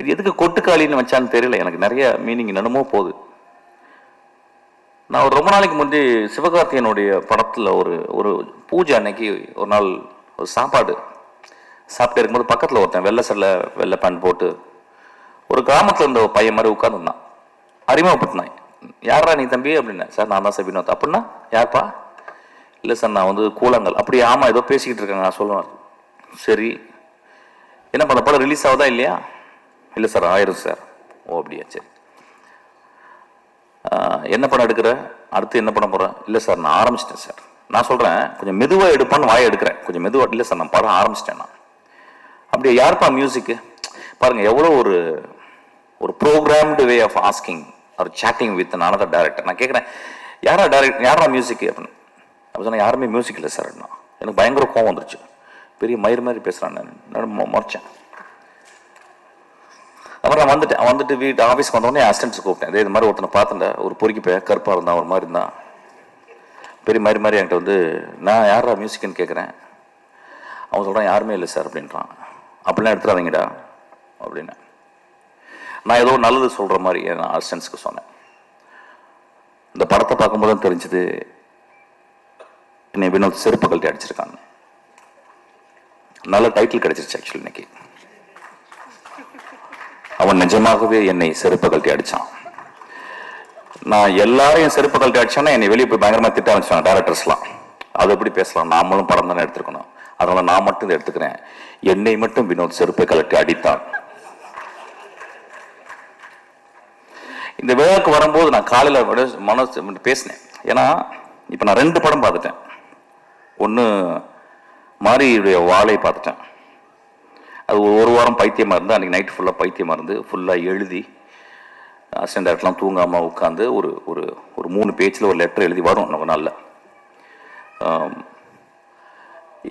இது எதுக்கு கொட்டுக்காளின்னு வச்சான்னு தெரியல. எனக்கு நிறைய மீனிங் என்னமோ போகுது. நான் ஒரு ரொம்ப நாளைக்கு முந்தி சிவகார்த்தியனுடைய படத்தில் ஒரு ஒரு பூஜை அன்னைக்கு ஒரு நாள் ஒரு சாப்பாடு சாப்பிட்டு இருக்கும்போது பக்கத்தில் ஒருத்தன் வெள்ளை சல்ல வெள்ளை பேண்ட் போட்டு ஒரு கிராமத்தில் இருந்த ஒரு பையன் மாதிரி உட்காந்துருந்தான் அறிமுகப்படுத்தினான். யாரா நீ தம்பி? அப்படின்னேன் சார் நான் தான் சார் அப்படின்னா யார்ப்பா? இல்லை சார் நான் வந்து கூழாங்கல். அப்படி ஆமாம் ஏதோ பேசிக்கிட்டு இருக்காங்க. நான் சொல்லுவேன் சரி. என்ன பண்ண படம் ரிலீஸ் ஆகுதா இல்லையா? இல்லை சார் ஆயிரும் சார். ஓ அப்படியா சரி. என்ன படம் எடுக்கிற? அடுத்து என்ன பண்ண போகிறேன் இல்லை சார் நான் ஆரம்பிச்சிட்டேன் சார். நான் சொல்கிறேன் கொஞ்சம் மெதுவாக எடுப்பான்னு வாயை எடுக்கிறேன். கொஞ்சம் மெதுவாக இல்லை சார் நான் படம் ஆரம்பிச்சிட்டேன் நான். அப்படியே யாருப்பா மியூசிக்கு பாருங்கள் எவ்வளோ ஒரு ஒரு ப்ரோக்ராம்டு வே ஆஃப் ஆஸ்கிங் ஒரு சேட்டிங் வித் another டேரக்டர் நான் கேட்குறேன் யாரா டேரக்ட் யாரா மியூசிக்கு அப்படின்னு? அப்படி சொன்னால் யாருமே மியூசிக் இல்லை சார் அப்படின்னா. எனக்கு பயங்கர கோவம் வந்துருச்சு. பெரிய மயிர் மாதிரி பேசுகிறான் நான் நான் முறைச்சேன். அப்புறம் நான் வந்துட்டேன் வந்துட்டு வீட்டு ஆஃபீஸ்க்கு வந்தோடனே அசிஸ்டன்ஸ் கூப்பிட்டேன். இதே இது மாதிரி ஒருத்தனை பார்த்துட்டேன் ஒரு பொறுக்கி போய் கருப்பாக இருந்தான் ஒரு மாதிரி இருந்தான். பெரிய மாதிரி மாதிரி என்கிட்ட வந்து நான் யாரா மியூசிக்னு கேட்குறேன் அவன் சொல்கிறான் யாருமே இல்லை சார் அப்படின்றான். அப்படிலாம் எடுத்துடாதீங்கடா அப்படின்னு. நான் ஏதோ நல்லது சொல்கிற மாதிரி நான் அசிஸ்டன்ஸுக்கு சொன்னேன். இந்த படத்தை பார்க்கும்போது தான் தெரிஞ்சது என்னை வினோத் செருப்பு கழட்டி அடிச்சிருக்காங்க நல்ல டைட்டில் கிடச்சிருச்சு ஆக்சுவலி இன்னைக்கு. அவன் நிஜமாகவே என்னை செருப்பு கழட்டி அடிச்சான். நான் எல்லாரையும் செருப்பு கழட்டி அடிச்சானா என்னை வெளியே போய் பயங்கரமாக திட்ட ஆரம்பிச்சாங்க டேரக்டர்ஸ்லாம் அது எப்படி பேசலாம்? நாமளும் படம் தானே எடுத்துருக்கணும். அதனால நான் மட்டும் இதை எடுத்துக்கிறேன். என்னை மட்டும் வினோத் செருப்பை கழட்டி அடித்தான். இந்த விழாவுக்கு வரும்போது நான் காலையில் மனசு பேசினேன். ஏன்னா இப்போ நான் ரெண்டு படம் பார்த்துட்டேன். ஒன்று மாரியுடைய வாழை பார்த்துட்டேன். அது ஒரு வாரம் பைத்தியமாக இருந்து அன்றைக்கி நைட் ஃபுல்லாக பைத்தியமாக இருந்து ஃபுல்லாக எழுதி அசிஸ்டன்ட் டேரக்டர்லாம் தூங்காமல் உட்காந்து ஒரு ஒரு ஒரு மூணு பேஜில் ஒரு லெட்டர் எழுதி வரும் நம்ம நாளில்.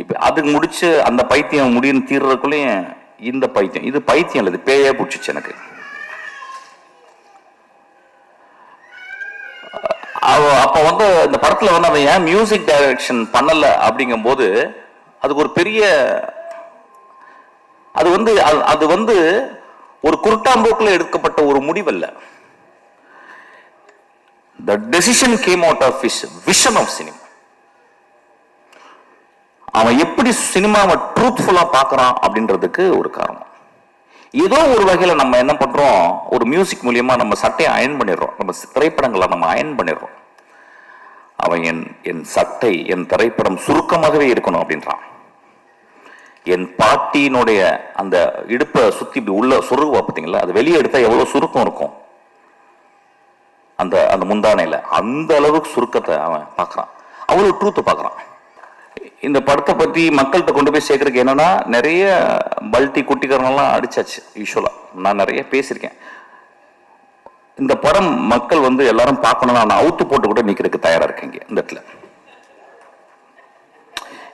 இப்போ அதுக்கு முடிச்சு அந்த பைத்தியம் முடியும் தீர்றதுக்குள்ளேயும் இந்த பைத்தியம் இது பைத்தியம் இல்லை இது பேயே பிடிச்சிச்சு எனக்கு. அப்போ வந்து இந்த படத்தில் வந்து அவன் ஏன் மியூசிக் டைரக்ஷன் பண்ணலை அப்படிங்கும்போது அதுக்கு ஒரு பெரிய அது வந்து அது- அது வந்து ஒரு குருட்டாம்போக்கில் எடுக்கப்பட்ட ஒரு முடிவல்ல. The decision came out of his vision of cinema அவன் எப்படி சினிமாவை ட்ரூத்ஃபுல்லாக பார்க்குறான் அப்படின்றதுக்கு ஒரு காரணம். ஏதோ ஒரு வகையில் நம்ம என்ன பண்ணுறோம் ஒரு மியூசிக் மூலியமாக நம்ம சட்டையை அயன் பண்ணிடுறோம். நம்ம திரைப்படங்களை நம்ம அயன் பண்ணிடுறோம். அவன் என் என் சட்டை என் திரைப்படம் சுருக்கமாகவே இருக்கணும் அப்படின்றான். என் பாட்டியினுடைய அந்த இடுப்பை சுத்தி இப்படி உள்ள சுருகுவா பார்த்தீங்களா? அது வெளியே எடுத்தா எவ்வளவு சுருக்கம் இருக்கும்? அந்த அந்த முந்தானையில். அந்த அளவுக்கு சுருக்கத்தை அவன் பார்க்கறான். அவ்வளவு ட்ரூத்தை பார்க்கறான். இந்த படத்தை பத்தி மக்கள்கிட்ட கொண்டு போய் சேர்க்கறதுக்கு என்னன்னா நிறைய பல்ட்டி குட்டிக்காரனெல்லாம் அடிச்சாச்சு யூஸ்வலா நான் நிறைய பேசியிருக்கேன். இந்த படம் மக்கள் வந்து எல்லாரும் பார்க்கணும்னா நான் அவுத்து போட்டு கூட நிக்கிறதுக்கு தயாரா இருக்கீங்க இந்த இடத்துல.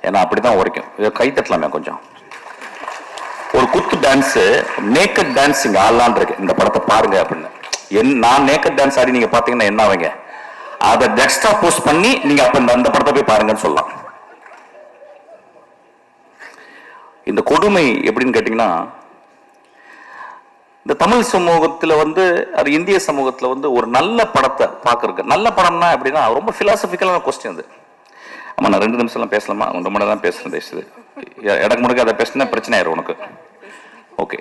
ஏன்னா அப்படிதான் உரைக்கும். இதை கை தட்டலாமே கொஞ்சம். ஒரு குத்து டான்ஸ் நேக்கட் டான்ஸ் இங்க ஆடலான் இருக்கு. இந்த படத்தை பாருங்க அப்படின்னு. என் நான் நேக்கட் டான்ஸ் ஆடி நீங்க பாத்தீங்கன்னா என்ன ஆவீங்க? அதை எக்ஸ்ட்ரா போஸ்ட் பண்ணி நீங்க அப்ப இந்த- அந்த படத்தை போய் பாருங்கன்னு சொல்லலாம். இந்த கொடுமை எப்படின்னு கேட்டிங்கன்னா இந்த தமிழ் சமூகத்தில் வந்து அது இந்திய சமூகத்தில் வந்து ஒரு நல்ல படத்தை பார்க்கறக்கு நல்ல படம்னா எப்படின்னா ரொம்ப ஃபிலாசபிக்கலான கொஸ்டின் அது. ஆமா நான் ரெண்டு நிமிஷம்லாம் பேசலாமா? ரொம்ப மணி தான் பேசுகிறேன் பேசுது இடக்கு முடக்க அதை பேசினா பிரச்சனை ஆயிரும் உனக்கு. ஓகே.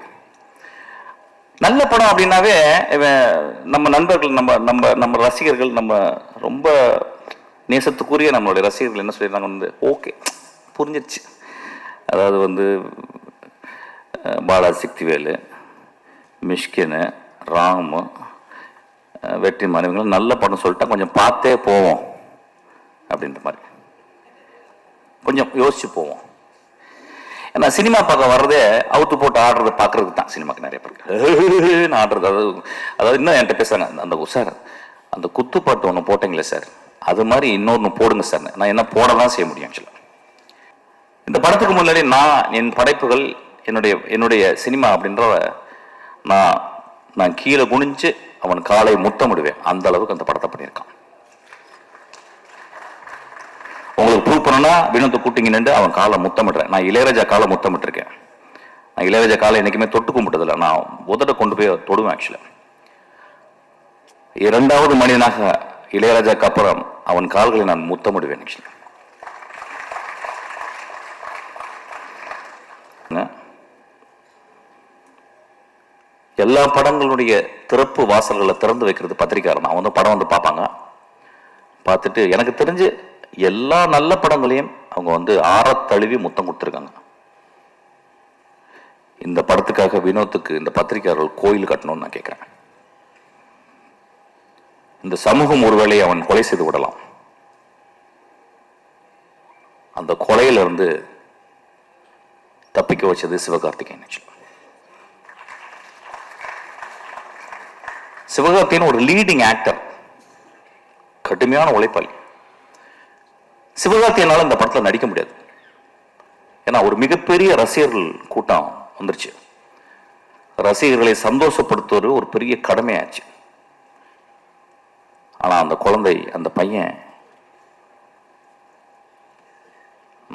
நல்ல படம் அப்படின்னாவே இவன் நம்ம நண்பர்கள் நம்ம நம்ம நம்ம ரசிகர்கள் நம்ம ரொம்ப நேசத்துக்குரிய நம்மளுடைய ரசிகர்கள் என்ன சொல்லியிருந்தாங்க வந்து ஓகே புரிஞ்சிருச்சு. அதாவது வந்து அஹ், பாலா சக்திவேலு மிஷ்கினு ராமு வெற்றி மாணவிகள் நல்ல படம் சொல்லிட்டா கொஞ்சம் பார்த்தே போவோம் அப்படின்ற மாதிரி. கொஞ்சம் யோசிச்சு போவோம். ஏன்னா சினிமா பார்க்க வர்றதே அவுத்து போட்டு ஆடுறதை பார்க்கறதுக்கு தான் சினிமாக்கு நிறைய பேருக்கு ஆடுறது அதாவது அதாவது இன்னும் என்கிட்ட பேசுறாங்க அந்த- அந்த சார் அந்த குத்துப்பாட்டு ஒன்று போட்டீங்களே சார் அது மாதிரி இன்னொன்று போடுங்க சார் நான் என்ன போட தான் செய்ய முடியும் ஆக்சுவலாக இந்த படத்துக்கு முன்னாடி நான் என் படைப்புகள் என்னுடைய என்னுடைய சினிமா அப்படின்ற நான் நான் கீழே குனிஞ்சு அவன் காலை முத்தமிடுவேன். அந்த அளவுக்கு அந்த படத்தை பண்ணியிருக்கான். உங்களுக்கு ப்ரூவ் பண்ணனா வினோத்தை கூட்டிங்க நின்று அவன் காலை முத்தமிடுறேன். நான் இளையராஜா காலை முத்தமிட்டிருக்கேன். நான் இளையராஜா காலை என்றைக்குமே தொட்டு கும்பிட்டதில்ல நான் உதட்ட கொண்டு போய் தொடுவேன் ஆக்சுவலாக இரண்டாவது மனிதனாக இளையராஜாக்கு அப்புறம் அவன் கால்களை நான் முத்தமிடுவேன் ஆக்சுவலாக எல்லா படங்களுடைய திறப்பு வாசல்களை திறந்து வைக்கிறது பத்திரிக்காரன் அவன் வந்து படம் வந்து பார்ப்பாங்க. பார்த்துட்டு எனக்கு தெரிஞ்சு எல்லா நல்ல படங்களையும் அவங்க வந்து ஆறத் தழுவி முத்தம் கொடுத்துருக்காங்க. இந்த படத்துக்காக வினோத்துக்கு இந்த பத்திரிகையாளர்கள் கோயில் கட்டணும்னு நான் கேட்குறேன் இந்த சமூகம் ஒருவேளை அவன் கொலை செய்து விடலாம். அந்த கொலையிலிருந்து தப்பிக்க வச்சது சிவகார்த்திகேயன் சிவகார்த்திகேயன் ஒரு லீடிங் ஆக்டர் கடுமையான உழைப்பாளி. சிவகார்த்தியனால இந்த படத்தில் நடிக்க முடியாது. ஏன்னா ஒரு மிகப்பெரிய ரசிகர்கள் கூட்டம் வந்துருச்சு. ரசிகர்களை சந்தோஷப்படுத்துவது ஒரு பெரிய கடமையாச்சு. ஆனா அந்த குழந்தை அந்த பையன்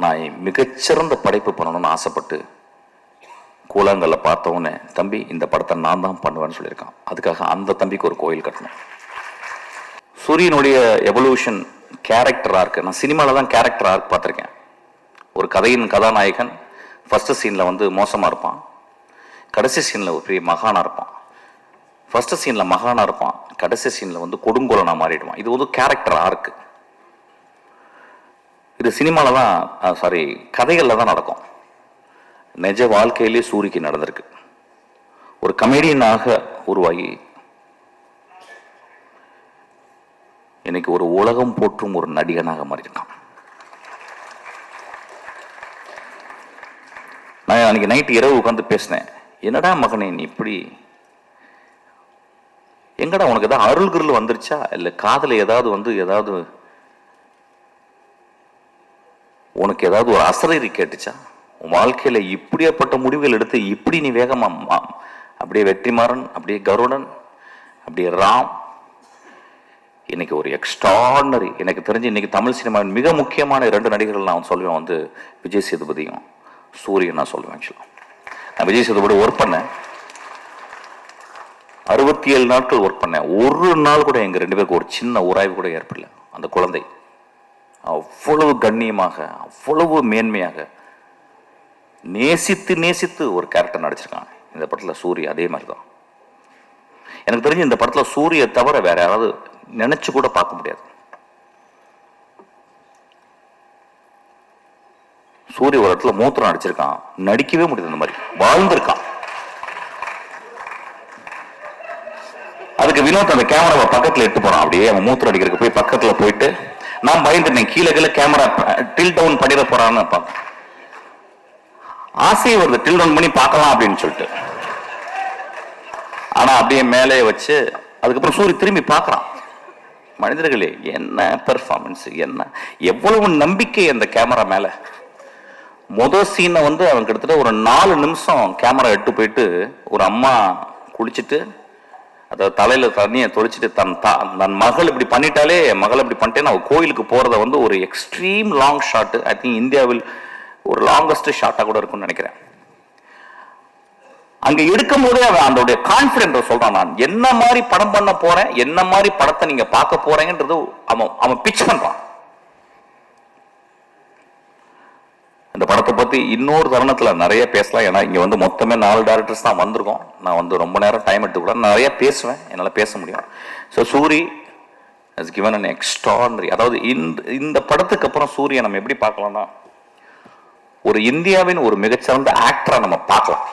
நான் மிகச்சிறந்த படைப்பு பண்ணணும்னு ஆசைப்பட்டு கூலாங்கல்ல பார்த்த உடனே தம்பி இந்த படத்தை நான் தான் பண்ணுவேன்னு சொல்லியிருக்கான். அதுக்காக அந்த தம்பிக்கு ஒரு கோயில் கட்டணும். சூரியனுடைய எவல்யூஷன் கேரக்டர் ஆர்க் நான் சினிமாவில் தான் கேரக்டர் ஆர்க் பார்த்துருக்கேன். ஒரு கதையின் கதாநாயகன் ஃபர்ஸ்ட் சீனில் வந்து மோசமாக இருப்பான். கடைசி சீனில் ஒரு பெரிய மகானா இருப்பான். ஃபஸ்ட்டு சீனில் மகானாக இருப்பான். கடைசி சீனில் வந்து கொடுங்கோலனாக மாறிடுவான். இது வந்து கேரக்டர் ஆர்க்கு இது சினிமாவில் தான் சாரி கதைகளில் தான் நடக்கும். நிஜ வாழ்க்கையிலே சூரிக்கு நடந்திருக்கு. ஒரு கமெடியனாக உருவாகி இன்னைக்கு ஒரு உலகம் போற்றும் ஒரு நடிகனாக மாறியிருக்கான். நான் அன்னைக்கு நைட்டு இரவு உட்காந்து பேசினேன். என்னடா மகனே நீ இப்படி? எங்கடா உனக்கு ஏதாவது அருள் வந்துருச்சா? இல்லை காதில் ஏதாவது வந்து ஏதாவது உனக்கு ஏதாவது ஒரு அசரீரி கேட்டுச்சா? உன் வாழ்க்கையில இப்படியாப்பட்ட முடிவுகள் எடுத்து இப்படி நீ வேகமா அப்படியே வெற்றிமாறன் அப்படியே கருடன் அப்படியே ராம் இன்னைக்கு ஒரு எக்ஸ்ட்ராடனரி எனக்கு தெரிஞ்சு இன்னைக்கு தமிழ் சினிமாவின் மிக முக்கியமான இரண்டு நடிகர்கள் நான் சொல்லுவேன் வந்து விஜய் சேதுபதியும் சூரியன் நான் சொல்லுவேன் ஆக்சுவலாக நான் விஜய் சேதுபதி ஒர்க் பண்ணேன். அறுபத்தி ஏழு நாட்கள் ஒர்க் பண்ணேன். ஒரு நாள் கூட எங்கள் ரெண்டு பேருக்கு ஒரு சின்ன உராய்வு கூட ஏற்படல. அந்த குழந்தை அவ்வளவு கண்ணியமாக அவ்வளவு மேன்மையாக நேசித்து நேசித்து ஒரு கேரக்டர் நடிச்சிருக்காங்க இந்த படத்தில் சூரிய அதே மாதிரி தான் எனக்கு தெரிஞ்சு இந்த படத்தில் சூரிய தவிர வேற யாராவது நினைச்சு கூட பார்க்க முடியாது. சூரிய ஒரு இடத்துல மூத்திரம் அடிச்சிருக்கான். நடிக்கவே முடியாது இந்த மாதிரி. வாழ்ந்திருக்கான். அதுக்கு வினோத் அந்த கேமராவை பக்கத்துல எடுத்து போறான். அப்படியே அவன் மூத்திரம் அடிக்கிறதுக்கு போய் பக்கத்துல போயிட்டு நான் பயந்துட்டேன் கீழே கீழே கேமரா டில் டவுன் பண்ணிட போறான்னு பார்த்தேன். ஆசையை வருது டில் டவுன் பண்ணி பார்க்கலாம் அப்படின்னு சொல்லிட்டு. ஆனா அப்படியே மேலே வச்சு அதுக்கப்புறம் சூரிய திரும்பி பார்க்கறான். மனிதர்களே என்ன பெர்ஃபார்மன்ஸ் என்ன? எவ்வளவு நம்பிக்கை அந்த கேமரா மேல? மொதல் சீனை வந்து அவன் கிட்டத்தட்ட ஒரு நாலு நிமிஷம் கேமரா எட்டு போயிட்டு ஒரு அம்மா குளிச்சுட்டு அதாவது தலையில தண்ணியை தொளிச்சிட்டு தன் தா- தன் மகள் இப்படி பண்ணிட்டாலே மகள் இப்படி பண்ணிட்டேன்னு அவள் கோயிலுக்கு போறத வந்து ஒரு extreme long shot I think இந்தியாவில் ஒரு லாங்கஸ்ட் ஷாட்டாக கூட இருக்கும்னு நினைக்கிறேன். அங்க எடுக்கும் போதே அவன் அதோடைய கான்பிடன்ட் சொல்றான் நான். என்ன மாதிரி படம் பண்ண போறேன் என்ன மாதிரி படத்தை நீங்க பார்க்க போறீங்கன்றது அவன் அவன் பிச் பண்றான். இந்த படத்தை பத்தி இன்னொரு தருணத்துல நிறைய பேசலாம். ஏன்னா இங்க வந்து மொத்தமே நாலு டேரக்டர்ஸ் தான் வந்திருக்கோம். நான் வந்து ரொம்ப நேரம் டைம் எடுத்துக்கூட நிறைய பேசுவேன். என்னால பேச முடியும். So Soori is given an extraordinary அதாவது இந்த இந்த படத்துக்கு அப்புறம் சூரிய நம்ம எப்படி பார்க்கலாம்னா ஒரு இந்தியாவின் ஒரு மிகச்சிறந்த ஆக்டரா நம்ம பார்க்கலாம்.